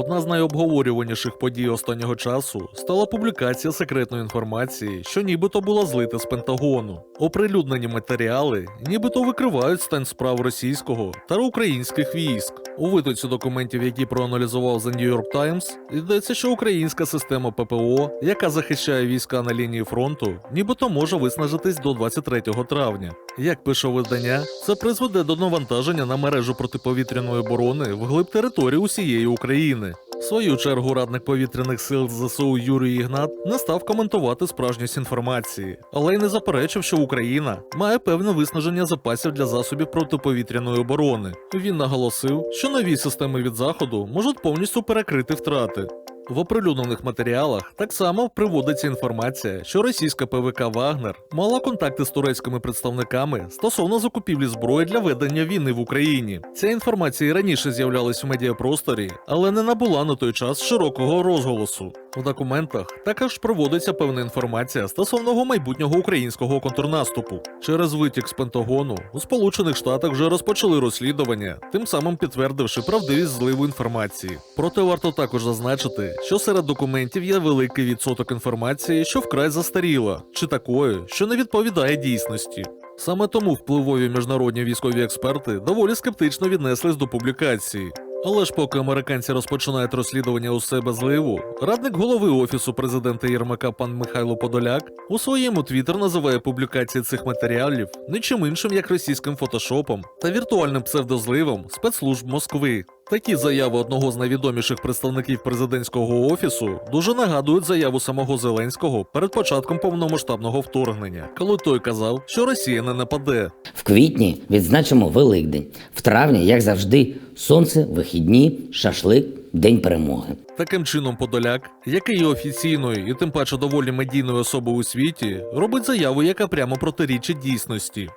Одна з найобговорюваніших подій останнього часу стала публікація секретної інформації, що нібито була злита з Пентагону. Оприлюднені матеріали нібито викривають стан справ російського та українських військ. У витоці документів, які проаналізував The New York Times, йдеться, що українська система ППО, яка захищає війська на лінії фронту, нібито може виснажитись до 23 травня. Як пише видання, це призведе до навантаження на мережу протиповітряної оборони вглиб території усієї України. Свою чергу радник повітряних сил ЗСУ Юрій Ігнат не став коментувати справжність інформації, але й не заперечив, що Україна має певне виснаження запасів для засобів протиповітряної оборони. Він наголосив, що нові системи від заходу можуть повністю перекрити втрати. В оприлюднених матеріалах так само приводиться інформація, що російська ПВК Вагнер мала контакти з турецькими представниками стосовно закупівлі зброї для ведення війни в Україні. Ця інформація і раніше з'являлась в медіапросторі, але не набула на той час широкого розголосу. У документах також проводиться певна інформація стосовно майбутнього українського контрнаступу. Через витік з Пентагону у Сполучених Штатах вже розпочали розслідування, тим самим підтвердивши правдивість зливу інформації. Проте варто також зазначити, що серед документів є великий відсоток інформації, що вкрай застаріла, чи такої, що не відповідає дійсності. Саме тому впливові міжнародні військові експерти доволі скептично віднеслись до публікації. Але ж поки американці розпочинають розслідування у себе зливу, радник голови офісу президента Єрмака пан Михайло Подоляк у своєму твіттер називає публікації цих матеріалів нічим іншим як російським фотошопом та віртуальним псевдозливом спецслужб Москви. Такі заяви одного з найвідоміших представників президентського офісу дуже нагадують заяву самого Зеленського перед початком повномасштабного вторгнення, коли той казав, що Росія не нападе. В квітні відзначимо Великдень. В травні, як завжди, сонце, вихідні, шашлик, день перемоги. Таким чином, Подоляк, який є офіційною і тим паче доволі медійною особою у світі, робить заяву, яка прямо протирічить дійсності.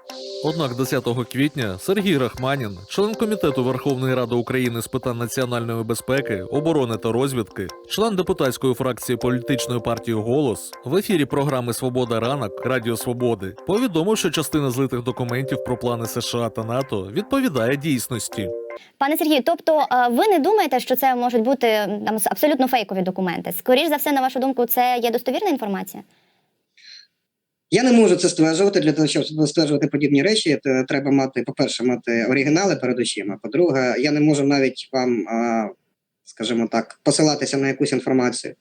Однак 10 квітня Сергій Рахманін, член комітету Верховної Ради України з питань національної безпеки, оборони та розвідки, член депутатської фракції політичної партії Голос в ефірі програми Свобода ранок Радіо Свободи повідомив, що частина злитих документів про плани США та НАТО відповідає дійсності. Пане Сергію, тобто е, ви не думаєте, що це можуть бути там абсолютно фейкові документи? Скоріш за все, на вашу думку, це є достовірна інформація? Я не можу це стверджувати. Для того, щоб стверджувати подібні речі, то треба мати, по-перше, мати оригінали перед очима. По-друге, я не можу навіть вам, скажімо так, посилатися на якусь інформацію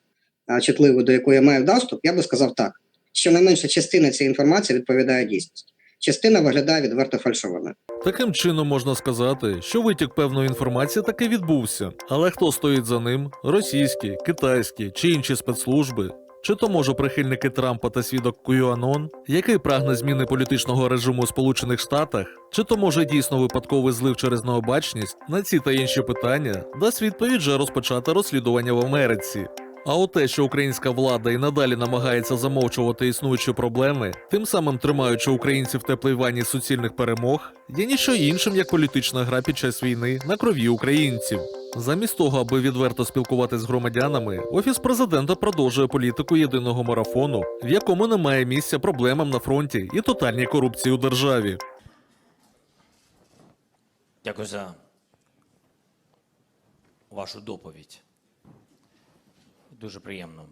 чутливу, до якої я маю доступ. Я би сказав так: що найменша частина цієї інформації відповідає дійсності. Частина виглядає відверто фальшованою. Таким чином можна сказати, що витік певної інформації таки відбувся. Але хто стоїть за ним? Російські, китайські чи інші спецслужби? Чи то може прихильники Трампа та свідок QAnon, який прагне зміни політичного режиму у Сполучених Штатах, чи то може дійсно випадковий злив через необачність на ці та інші питання дасть відповідь вже розпочати розслідування в Америці. А от те, що українська влада і надалі намагається замовчувати існуючі проблеми, тим самим тримаючи українців в теплій ванні суцільних перемог, є ніщо іншим як політична гра під час війни на крові українців. Замість того, аби відверто спілкуватись з громадянами, офіс президента продовжує політику єдиного марафону, в якому немає місця проблемам на фронті і тотальній корупції у державі. Дякую за вашу доповідь. Дуже приємно